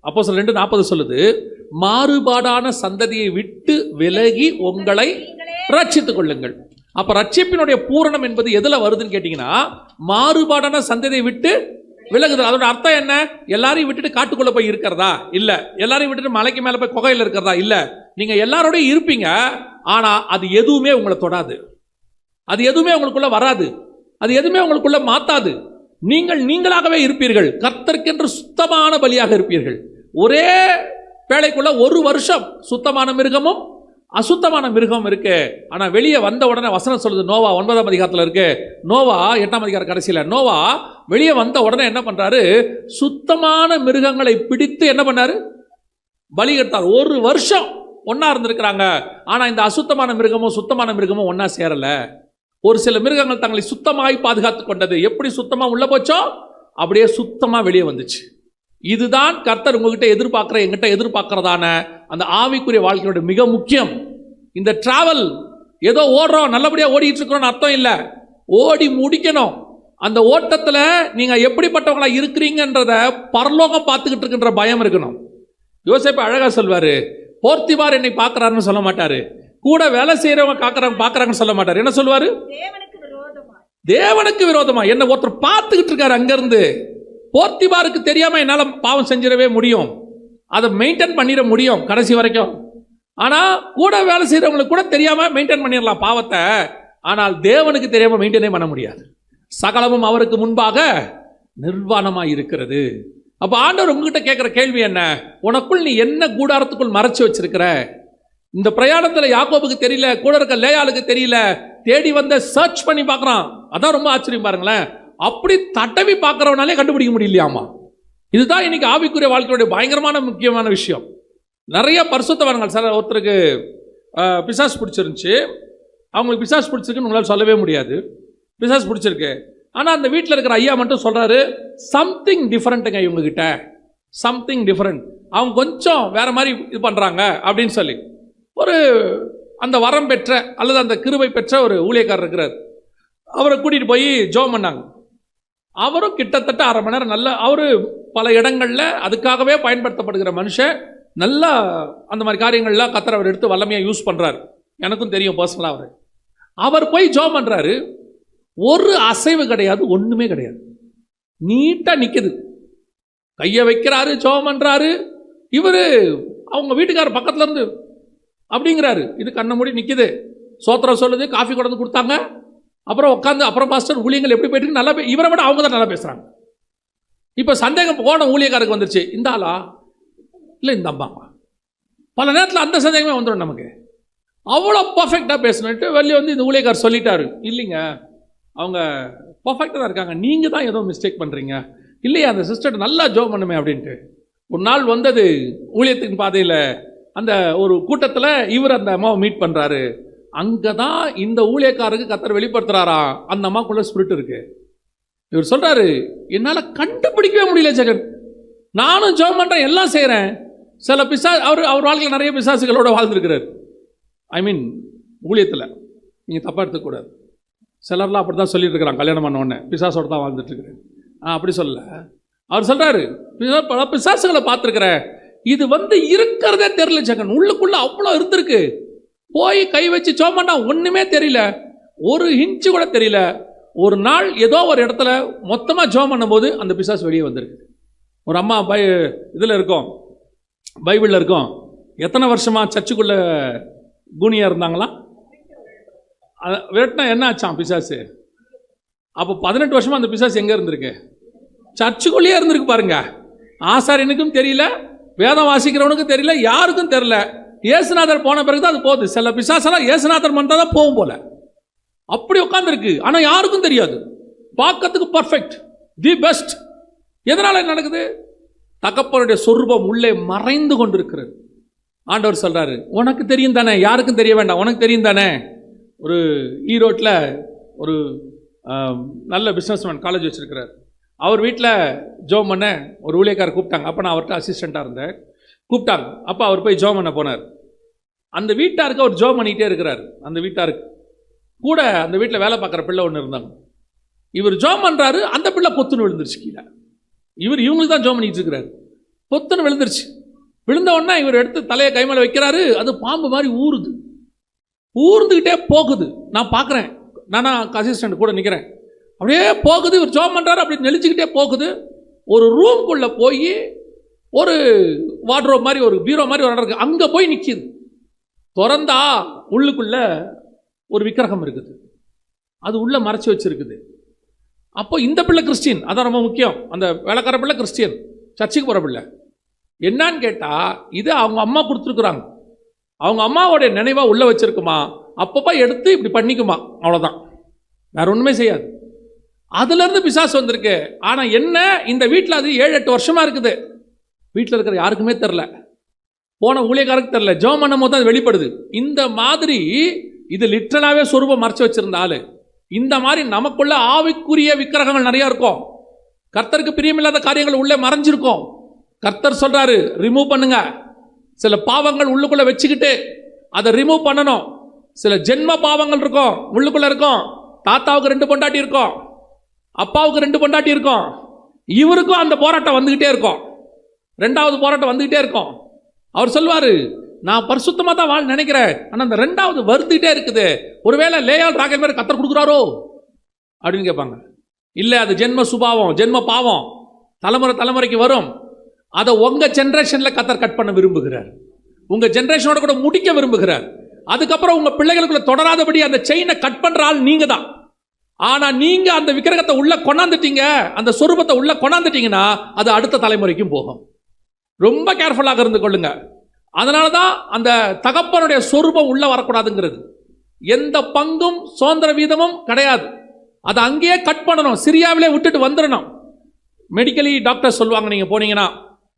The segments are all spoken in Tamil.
அப்போ சொல்ல ரெண்டு நாற்பது சொல்லுது மாறுபாடான சந்ததியை விட்டு விலகி உங்களை ரட்சித்துக் கொள்ளுங்கள். அப்போ ரட்சிப்பினுடைய பூரணம் என்பது எதில் வருதுன்னு கேட்டிங்கன்னா மாறுபாடான சந்ததியை விட்டு விலகுதல். அதோட அர்த்தம் என்ன? எல்லாரையும் விட்டுட்டு காட்டுக்குள்ளே போய் இருக்கிறதா? இல்லை. எல்லாரையும் விட்டுட்டு மலைக்கு மேலே போய் குகையில் இருக்கிறதா? இல்லை. நீங்கள் எல்லாரோடையும் இருப்பீங்க ஆனால் அது எதுவுமே உங்களை தொடாது. அது எதுவுமே உங்களுக்குள்ளே வராது. அது எதுவுமே உங்களுக்குள்ளே மாற்றாது நீங்கள் நீங்களாகவே இருப்பீர்கள். கர்த்தர்க்கென்று சுத்தமான பலியாக இருப்பீர்கள். ஒரே வேலைக்குள்ள ஒரு வருஷம் சுத்தமான மிருகமும் அசுத்தமான மிருகம் இருக்கு. ஆனால் வெளியே வந்த உடனே வசனம் சொல்லுது நோவா ஒன்பதாம் அதிகாரத்தில் இருக்கு. நோவா எட்டாம் அதிகார கடைசியில். நோவா வெளியே வந்த உடனே என்ன பண்றாரு? சுத்தமான மிருகங்களை பிடித்து என்ன பண்ணாரு? பலி கட்டார் ஒரு வருஷம் ஒன்றா இருந்திருக்கிறாங்க. ஆனால் இந்த அசுத்தமான மிருகமும் சுத்தமான மிருகமும் ஒன்றா சேரலை. ஒரு சில மிருகங்கள் தங்களை சுத்தமாய் பாதுகாத்து கொண்டது. எப்படி சுத்தமாக உள்ளே போச்சோ? அப்படியே சுத்தமாக வெளியே வந்துச்சு. இதுதான் கர்த்தர் உங்ககிட்ட எதிர்பார்க்குற எங்கிட்ட எதிர்பார்க்குறதான அந்த ஆவிக்குரிய வாழ்க்கையோட மிக முக்கியம். இந்த ட்ராவல் ஏதோ ஓடுறோம் நல்லபடியாக ஓடிட்டு இருக்கிறோம்னு அர்த்தம் இல்லை. ஓடி முடிக்கணும். அந்த ஓட்டத்தில் நீங்கள் எப்படிப்பட்டவங்களாக இருக்கிறீங்கன்றத பரலோகம் பார்த்துக்கிட்டு இருக்கின்ற பயம் இருக்கணும். யோசேப்பு அழகாக சொல்வார் போர்த்திவார் என்னை பார்க்குறாருன்னு சொல்ல மாட்டார். கூட வேலை செய்யறவங்க காக்குறாங்க பார்க்கறாங்கன்னு சொல்ல மாட்டாரு. என்ன சொல்லுவாரு? தேவனுக்கு விரோதமா. என்ன ஒருத்தர் பார்த்துக்கிட்டு இருக்காரு அங்கிருந்து. போர்த்திபாருக்கு தெரியாம என்னால பாவம் செஞ்சிடவே முடியும். அதை மெயின்டைன் பண்ணிட முடியும் கடைசி வரைக்கும். ஆனா கூட வேலை செய்யறவங்களுக்கு கூட தெரியாம மெயின்டைன் பண்ணிடலாம் பாவத்தை. ஆனால் தேவனுக்கு தெரியாம மெயின்டைனே பண்ண முடியாது. சகலமும் அவருக்கு முன்பாக நிர்வாணமா இருக்கிறது. அப்ப ஆண்டவர் உங்ககிட்ட கேட்கிற கேள்வி என்ன? உனக்குள் நீ என்ன கூடாரத்துக்குள் மறைச்சு வச்சிருக்கிற? இந்த பிரயாணத்தில் யாக்கோபுக்கு தெரியல கூட இருக்க லேயாளுக்கு தெரியல தேடி வந்த சர்ச் பண்ணி பார்க்குறான். அதான் ரொம்ப ஆச்சரியம் பாருங்களேன். அப்படி தடவி பார்க்குறவனாலே கண்டுபிடிக்க முடியலையாமா? இதுதான் இன்னைக்கு ஆவிக்குரிய வாழ்க்கையுடைய பயங்கரமான முக்கியமான விஷயம். நிறைய பரிசுத்தவான்கள் சார் ஒருத்தருக்கு பிசாஸ் பிடிச்சிருந்துச்சு. அவங்களுக்கு பிசாஸ் பிடிச்சிருக்குன்னு உங்களால் சொல்லவே முடியாது. பிசாஸ் பிடிச்சிருக்கு. ஆனால் அந்த வீட்டில் இருக்கிற ஐயா மட்டும் சொல்கிறாரு சம்திங் டிஃப்ரெண்ட்டுங்க இவங்ககிட்ட சம்திங் டிஃப்ரெண்ட் அவங்க கொஞ்சம் வேறு மாதிரி இது பண்ணுறாங்க அப்படின்னு சொல்லி. ஒரு அந்த வரம் பெற்ற அல்லது அந்த கிருபை பெற்ற ஒரு ஊழியக்காரர் இருக்கிறார். அவரை கூட்டிகிட்டு போய் ஜோம் பண்ணாங்க. அவரும் கிட்டத்தட்ட அரை மணி நேரம் நல்ல அவர் பல இடங்களில் அதுக்காகவே பயன்படுத்தப்படுகிற மனுஷன் நல்லா அந்த மாதிரி காரியங்கள்லாம் கத்தர் அவர் எடுத்து வல்லமையாக யூஸ் பண்ணுறாரு எனக்கும் தெரியும் பர்சனலாக அவர். அவர் போய் ஜோம் பண்ணுறாரு ஒரு அசைவு கிடையாது ஒன்றுமே கிடையாது. நீட்டாக நிற்கிது கையை வைக்கிறாரு ஜோம் பண்ணுறாரு இவர் அவங்க வீட்டுக்காரர் பக்கத்துலேருந்து அப்படிங்கிறாரு. இது கண்ணை மூடி நிற்கிது சோத்திரம் சொல்லுது காஃபி கொண்டு கொடுத்தாங்க. அப்புறம் உட்காந்து அப்புறம் மாஸ்டர் ஊழியங்கள் எப்படி போயிட்டு நல்லா பே- இவரை விட அவங்க தான் நல்லா பேசுகிறாங்க இப்போ சந்தேகம் போன ஊழியக்காரருக்கு வந்துருச்சு. இந்த ஆளா? இல்லை இந்த அம்மாவா? பல நேரத்தில் அந்த சந்தேகமே வந்துடும் நமக்கு. அவ்வளோ பர்ஃபெக்டாக பேசணுன்ட்டு வெளியே வந்து இந்த ஊழியக்காரர் சொல்லிட்டாரு. இல்லைங்க அவங்க பர்ஃபெக்டாக தான் இருக்காங்க. நீங்கள் தான் ஏதோ மிஸ்டேக் பண்ணுறீங்க இல்லையா அந்த சிஸ்டர் நல்லா ஜோ பண்ணுமே அப்படின்ட்டு. ஒரு நாள் வந்தது ஊழியத்தின் பாதையில் அந்த ஒரு கூட்டத்தில் இவர் அந்த அம்மாவை மீட் பண்ணுறாரு அங்கே தான் இந்த ஊழியக்காரருக்கு கத்தர் வெளிப்படுத்துறாரா? அந்த அம்மாக்குள்ள ஸ்பிரிட் இருக்கு. இவர் சொல்கிறாரு என்னால் கண்டுபிடிக்கவே முடியல ஜெகன். நானும் ஜெபம் பண்ணுறேன் எல்லாம் செய்கிறேன் சில பிசா அவர் அவர் வாழ்க்கையில் நிறைய பிசாசுகளோடு வாழ்ந்துருக்கிறார். ஐ மீன் ஊழியத்தில். நீங்கள் தப்பாக எடுத்துக்கூடாது சிலர்லாம் அப்படி தான் சொல்லிட்டு இருக்கிறாங்க கல்யாணம் பண்ண உடனே. பிசாசோட தான் வாழ்ந்துட்டு இருக்கிறேன் ஆ அப்படி சொல்லல. அவர் சொல்கிறாரு பல பிசாசுகளை பார்த்துருக்குறேன். இது வந்து இருக்கிறதே தெரியல ஜெகன். உள்ளுக்குள்ள அவ்வளோ இருந்திருக்கு. போய் கை வச்சு சோமண்ணா ஒன்றுமே தெரியல. ஒரு இன்ச்சு கூட தெரியல. ஒரு நாள் ஏதோ ஒரு இடத்துல மொத்தமாக ஜோம் பண்ணும்போது அந்த பிசாஸ் வெளியே வந்திருக்கு. ஒரு அம்மா பை இதில் இருக்கும். பைபிளில் இருக்கும். எத்தனை வருஷமாக சர்ச்சுக்குள்ள கூனியாக இருந்தாங்களாம் அத- விரட்டினா என்ன ஆச்சாம் பிசாசு? அப்போ பதினெட்டு வருஷமாக அந்த பிசாசு எங்கே இருந்திருக்கு? சர்ச்சுக்குள்ளேயே இருந்திருக்கு பாருங்க. ஆசாரியனுக்கும் தெரியல. வேதம் வாசிக்கிறவனுக்கு தெரியல யாருக்கும் தெரியல. இயேசுநாதர் போன பிறகு தான் அது போகுது. சில பிசாசெல்லாம் இயேசுநாதர் மட்டும் தான் போகும் போல. அப்படி உட்காந்துருக்கு ஆனால் யாருக்கும் தெரியாது. பார்க்கறதுக்கு பர்ஃபெக்ட் தி பெஸ்ட் எதனால் என்ன நடக்குது? தகப்பனுடைய சொரூபம் உள்ளே மறைந்து கொண்டிருக்கிறது. ஆண்டவர் சொல்கிறாரு உனக்கு தெரியும் தானே? யாருக்கும் தெரிய வேண்டாம். உனக்கு தெரியும் தானே? ஒரு ஈரோட்டில் ஒரு நல்ல பிஸ்னஸ்மேன் காலேஜ் வச்சுருக்கிறார். அவர் வீட்டில் ஜோம் பண்ண ஒரு ஊழியக்காரர் கூப்பிட்டாங்க. அப்போ நான் அவர்கிட்ட அசிஸ்டண்ட்டாக இருந்தேன். கூப்பிட்டாங்க. அப்போ அவர் போய் ஜோம் பண்ண போனார். அந்த வீட்டாருக்கு அவர் ஜோம் பண்ணிக்கிட்டே இருக்கிறார். அந்த வீட்டாருக்கு. கூட அந்த வீட்டில் வேலை பார்க்குற பிள்ளை ஒன்று இருந்தாங்க. இவர் ஜோம் பண்ணுறாரு அந்த பிள்ளை பொத்துன்னு விழுந்துருச்சு கீழே. இவர் இவங்களுக்கு தான் ஜோம் பண்ணிகிட்டு இருக்கிறாரு. பொத்துன்னு விழுந்துருச்சு. விழுந்த உடனே இவர் எடுத்து தலையை கை மேலே வைக்கிறாரு. அது பாம்பு மாதிரி ஊறுது. ஊர்ந்துக்கிட்டே போகுது. நான் பார்க்குறேன். நான் அசிஸ்டண்ட் கூட நிற்கிறேன் அப்படியே போகுது இவர் ஜோம் பண்ணுறாரு அப்படி நெளிச்சுக்கிட்டே போகுது. ஒரு ரூம்குள்ளே போய் ஒரு வாட்ரோப் மாதிரி ஒரு பீரோ மாதிரி ஒரு இடம் இருக்குது அங்கே போய் நிற்கிது திறந்தா உள்ளுக்குள்ள ஒரு விக்கிரகம் இருக்குது. அது உள்ளே மறைச்சி வச்சிருக்குது. அப்போ இந்த பிள்ளை கிறிஸ்டின். அதான் ரொம்ப முக்கியம். அந்த வேலைக்கார பிள்ளை கிறிஸ்டியன் சர்ச்சுக்கு போகிற பிள்ளை. என்னன்னு கேட்டால் இது அவங்க அம்மா கொடுத்துருக்குறாங்க. அவங்க அம்மாவோடைய நினைவாக உள்ளே வச்சுருக்குமா? அப்பப்போ எடுத்து இப்படி பண்ணிக்குமா? அவ்வளோதான் வேற ஒன்றுமே செய்யாது. அதுலேருந்து பிசாசு வந்திருக்கு. ஆனால் என்ன? இந்த வீட்டில் அது ஏழு எட்டு வருஷமாக இருக்குது. வீட்டில் இருக்கிற யாருக்குமே தெரில போன ஊழியக்காரருக்கு தெரில ஜோம் பண்ணும் போது அது வெளிப்படுது. இந்த மாதிரி இது லிட்ரலாகவே சொரூபம் மறைச்சு வச்சுருந்தாள் இந்த மாதிரி நமக்குள்ள ஆவிக்குரிய விக்கிரகங்கள் நிறையா இருக்கும். கர்த்தருக்கு பிரியமில்லாத காரியங்கள் உள்ளே மறைஞ்சிருக்கும். கர்த்தர் சொல்கிறாரு ரிமூவ் பண்ணுங்க. சில பாவங்கள் உள்ளுக்குள்ளே வச்சுக்கிட்டு அதை ரிமூவ் பண்ணணும். சில ஜென்ம பாவங்கள் இருக்கும் உள்ளுக்குள்ளே இருக்கும். தாத்தாவுக்கு ரெண்டு பொண்டாட்டி இருக்கும். அப்பாவுக்கு ரெண்டு பொண்டாட்டி இருக்கும். இவருக்கும் அந்த போராட்டம் வந்துக்கிட்டே இருக்கும். ரெண்டாவது போராட்டம் வந்துக்கிட்டே இருக்கும். அவர் சொல்வார் நான் பரிசுத்தமாக தான் வாழ் நினைக்கிறேன். ஆனால் அந்த ரெண்டாவது வருந்துகிட்டே இருக்குது. ஒருவேளை லேயால் ராகல் மாதிரி கத்தர் கொடுக்குறாரோ? அப்படின்னு கேட்பாங்க. இல்லை அது ஜென்ம சுபாவம் ஜென்ம பாவம். தலைமுறை தலைமுறைக்கு வரும். அதை உங்கள் ஜென்ரேஷனில் கத்தர் கட் பண்ண விரும்புகிறார். உங்கள் ஜென்ரேஷனோட கூட முடிக்க விரும்புகிறார். அதுக்கப்புறம் உங்கள் பிள்ளைகளுக்குள்ள தொடராதபடி அந்த செயினை கட் பண்ணுற ஆள் நீங்கள் தான் ஆனால் நீங்கள் அந்த விக்கிரகத்தை உள்ள கொண்டாந்துட்டீங்க அந்த சொரூபத்தை உள்ள கொண்டாந்துட்டீங்கன்னா அது அடுத்த தலைமுறைக்கும் போகும். ரொம்ப கேர்ஃபுல்லாக இருந்து கொள்ளுங்க. அதனால தான் அந்த தகப்பனுடைய சொரூபம் உள்ள வரக்கூடாதுங்கிறது. எந்த பங்கும் சுதந்திர வீதமும் கிடையாது. அதை அங்கேயே கட் பண்ணணும். சிரியாவிலே விட்டுட்டு வந்துடணும். மெடிக்கலி டாக்டர் சொல்லுவாங்க நீங்கள் போனீங்கன்னா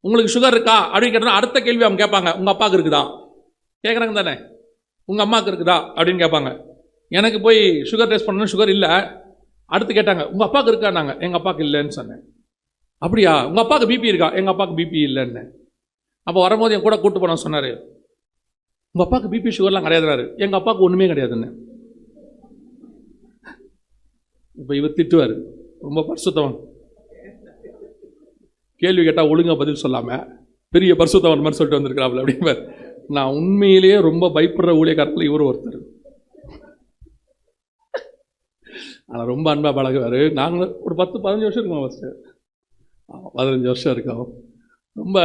உங்களுக்கு சுகர் இருக்கா? அப்படின்னு கேட்டோன்னா அடுத்த கேள்வி அவங்க கேட்பாங்க. உங்கள் அப்பாவுக்கு இருக்குதா? கேட்குறாங்க தானே. உங்கள் அம்மாவுக்கு இருக்குதா? அப்படின்னு கேட்பாங்க. எனக்கு போய் சுகர் டெஸ்ட் பண்ணணும் சுகர் இல்லை. அடுத்து கேட்டாங்க உங்கள் அப்பாவுக்கு இருக்கா? நாங்கள் எங்கள் அப்பாவுக்கு இல்லைன்னு சொன்னேன். அப்படியா? உங்கள் அப்பாவுக்கு பிபி இருக்கா? எங்கள் அப்பாவுக்கு பிபி இல்லைன்னு அப்போ வரும்போது என் கூட கூட்டு போன சொன்னார் உங்கள் அப்பாவுக்கு பிபி சுகர்லாம் கிடையாதுறாரு. எங்கள் அப்பாவுக்கு ஒன்றுமே கிடையாதுன்னு. இப்போ இவர் திட்டுவார் ரொம்ப பரிசுத்தவன். கேள்வி கேட்டால் ஒழுங்காக பதில் சொல்லாமல் பெரிய பரிசுத்தவன் மாதிரி சொல்லிட்டு வந்திருக்கிறாப்புல அப்படிம்பார். நான் உண்மையிலேயே ரொம்ப பயப்படுற ஊழியக்காரத்தில் இவர் ஒருத்தர். ஆனால் ரொம்ப அன்பாக பழகுவார். நாங்களும் ஒரு பத்து பதினஞ்சு வருஷம் இருக்கோம் ஃபஸ்ட்டு பதினஞ்சு வருஷம் இருக்கோம். ரொம்ப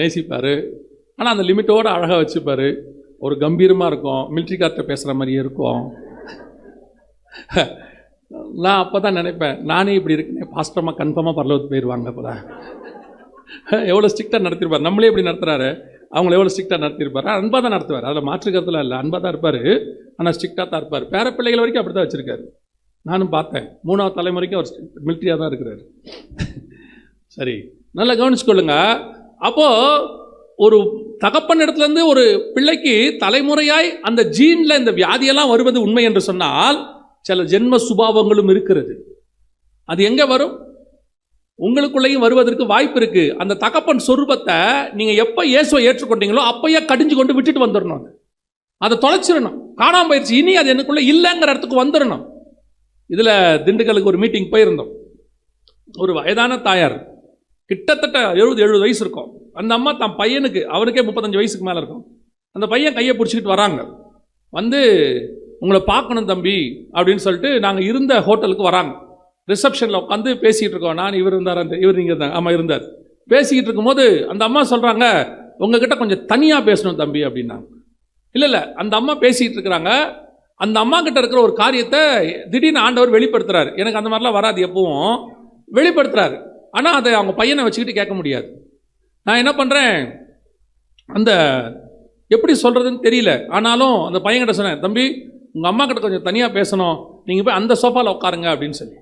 நேசிப்பார். ஆனால் அந்த லிமிட்டோடு அழகாக வச்சுப்பார். ஒரு கம்பீரமாக இருக்கும். மிலிட்ரிக்கார்ட்ட பேசுகிற மாதிரியே இருக்கும். நான் அப்போ தான் நினைப்பேன். நானே இப்படி இருக்கேன் பாஸ்டமாக கன்ஃபார்மாக பரலவத்து போயிடுவாங்க அப்போ தான் எவ்வளோ ஸ்ட்ரிக்டாக நடத்திருப்பார். நம்மளே இப்படி நடத்துகிறாரு அவங்கள எவ்வளோ ஸ்ட்ரிக்டாக நடத்திருப்பார். அன்பாக தான் நடத்துவார். அதில் மாற்றுக்கிறதுல இல்லை. அன்பாக தான் இருப்பார் ஆனால் ஸ்ட்ரிக்டாக தான் இருப்பார். பேர பிள்ளைகள் வரைக்கும் அப்படி தான் வச்சுருக்காரு. நானும் பார்த்தேன். மூணாவது தலைமுறைக்கும் அவர் மிலிட்ரியாக தான் இருக்கிறார். சரி நல்லா கவனிச்சுக்கொள்ளுங்க. அப்போது ஒரு தகப்பன் இடத்துலேருந்து ஒரு பிள்ளைக்கு தலைமுறையாய் அந்த ஜீனில் இந்த வியாதியெல்லாம் வருவது உண்மை என்று சொன்னால் சில ஜென்ம சுபாவங்களும் இருக்கிறது. அது எங்கே வரும்? உங்களுக்குள்ளேயும் வருவதற்கு வாய்ப்பு இருக்கு. அந்த தகப்பன் சொரூபத்தை நீங்க எப்போ இயேசுவை ஏற்றுக்கொண்டீங்களோ அப்பயே கடிஞ்சு கொண்டு விட்டுட்டு வந்துடணும் அதை. தொலைச்சிடணும் காணாம போயிடுச்சு இனி அது எனக்குள்ள இல்லைங்கிற இடத்துக்கு வந்துடணும் இதில் திண்டுக்கலுக்கு ஒரு மீட்டிங் போயிருந்தோம். ஒரு வயதான தாயார் கிட்டத்தட்ட எழுபது எழுபது வயசு இருக்கும். அந்த அம்மா தன் பையனுக்கு அவனுக்கே முப்பத்தஞ்சு வயசுக்கு மேலே இருக்கும். அந்த பையன் கையை பிடிச்சிக்கிட்டு வராங்க. வந்து உங்களை பார்க்கணும் தம்பி அப்படின்னு சொல்லிட்டு நாங்கள் இருந்த ஹோட்டலுக்கு வராங்க. ரிசப்ஷனில் உட்காந்து பேசிகிட்டு இருக்கோம். நான் இவர் இருந்தார் அந்த இவர் நீங்கள் இருந்தாங்க ஆமாம் இருந்தார். பேசிக்கிட்டு இருக்கும்போது அந்த அம்மா சொல்கிறாங்க உங்ககிட்ட கொஞ்சம் தனியாக பேசணும் தம்பி அப்படின்னாங்க. இல்லை இல்லை அந்த அம்மா பேசிக்கிட்டு இருக்கிறாங்க. அந்த அம்மா கிட்ட இருக்கிற ஒரு காரியத்தை திடீர்னு ஆண்டவர் வெளிப்படுத்துறாரு. எனக்கு அந்த மாதிரிலாம் வராது எப்பவும். வெளிப்படுத்துறாரு. ஆனால் அதை அவங்க பையனை வச்சுக்கிட்டு கேட்க முடியாது. நான் என்ன பண்ணுறேன் அந்த எப்படி சொல்கிறதுன்னு தெரியல. ஆனாலும் அந்த பையன்கிட்ட சொன்னேன் தம்பி உங்கள் அம்மா கிட்ட கொஞ்சம் தனியாக பேசணும். நீங்கள் போய் அந்த சோஃபாவில் உட்காருங்க அப்படின்னு சொல்லி.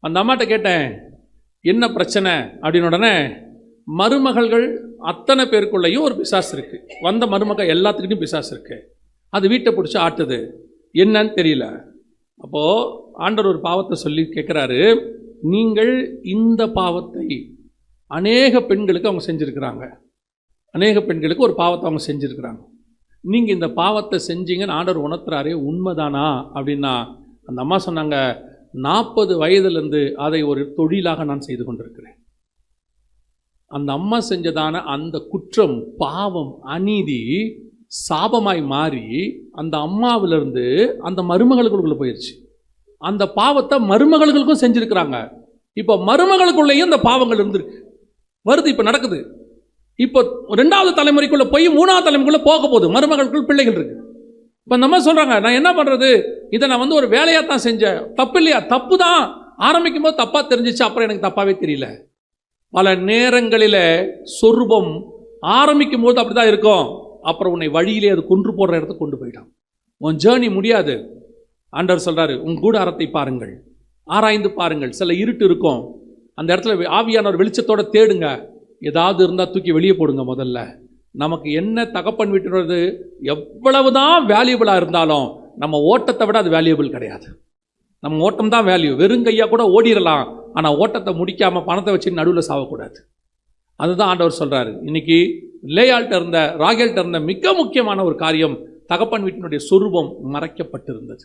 அந்த அம்மாட்ட கேட்டேன் என்ன பிரச்சனை? அப்படின்னு உடனே மருமகள்கள் அத்தனை பேருக்குள்ளேயும் ஒரு பிசாசு இருக்குது வந்த மருமகள் எல்லாத்துக்கிட்டையும் பிசாசு இருக்குது அது வீட்டை பிடிச்சி ஆட்டுது. என்னன்னு தெரியல. அப்போது ஆண்டவர் ஒரு பாவத்தை சொல்லி கேட்குறாரு நீங்கள் இந்த பாவத்தை அநேக பெண்களுக்கு அவங்க செஞ்சுருக்கிறாங்க. அநேக பெண்களுக்கு ஒரு பாவத்தை அவங்க செஞ்சுருக்கிறாங்க. நீங்கள் இந்த பாவத்தை செஞ்சீங்கன்னு ஆண்டவர் உணர்த்துறாரே உண்மைதானா? அப்படின்னா அந்த அம்மா சொன்னாங்க நாற்பது வயதுலேருந்து அதை ஒரு தொழிலாக நான் செய்து கொண்டிருக்கிறேன். அந்த அம்மா செஞ்சதான அந்த குற்றம் பாவம் அநீதி சாபமாய் மாறி அந்த அம்மாவிலிருந்து அந்த மருமகளுக்குள்ளே போயிடுச்சு அந்த பாவத்தை மருமகளுக்கும் செஞ்சுருக்கிறாங்க. இப்போ மருமகளுக்குள்ளேயும் இந்த பாவங்கள் இருந்திருக்கு. வருது இப்போ நடக்குது. இப்போ ரெண்டாவது தலைமுறைக்குள்ளே போய் மூணாவது தலைமுறைக்குள்ளே போக போகுது. மருமகளுக்குள் பிள்ளைகள் இருக்கு. இப்போ நம்ம சொல்கிறாங்க நான் என்ன பண்ணுறது இதை நான் வந்து ஒரு வேலையாக தான் செஞ்சேன். தப்பு இல்லையா? தப்பு தான் ஆரம்பிக்கும் போது தப்பாக தெரிஞ்சிச்சு அப்புறம் எனக்கு தப்பாகவே தெரியல. பல நேரங்களில் சொரூபம் ஆரம்பிக்கும் போது அப்படிதான் இருக்கும். அப்புறம் உன்னை வழியிலே அது கொன்று போடுற இடத்துக்கு கொண்டு போயிட்டான். உன் ஜேர்னி முடியாது. ஆண்டவர் சொல்கிறாரு உன் கூடாரத்தை பாருங்கள். ஆராய்ந்து பாருங்கள். சில இருட்டு இருக்கும். அந்த இடத்துல ஆவியானவர் வெளிச்சத்தோட தேடுங்க. ஏதாவது இருந்தால் தூக்கி வெளியே போடுங்க முதல்ல. நமக்கு என்ன தகப்பன் விட்டுறது எவ்வளவுதான் வேல்யூபிளாக இருந்தாலும் நம்ம ஓட்டத்தை விட அது வேல்யூபிள் கிடையாது. நம்ம ஓட்டம் தான் வேல்யூ வெறுங்கையாக கூட ஓடிடலாம் ஆனால் ஓட்டத்தை முடிக்காமல் பணத்தை வச்சு நடுவில் சாகக்கூடாது அதுதான் ஆண்டவர் சொல்றாரு. இன்னைக்கு லேயால்கிட்ட இருந்த ராகேல்கிட்ட இருந்த மிக முக்கியமான ஒரு காரியம் தகப்பன் வீட்டினுடைய சொரூபம் மறைக்கப்பட்டிருந்தது.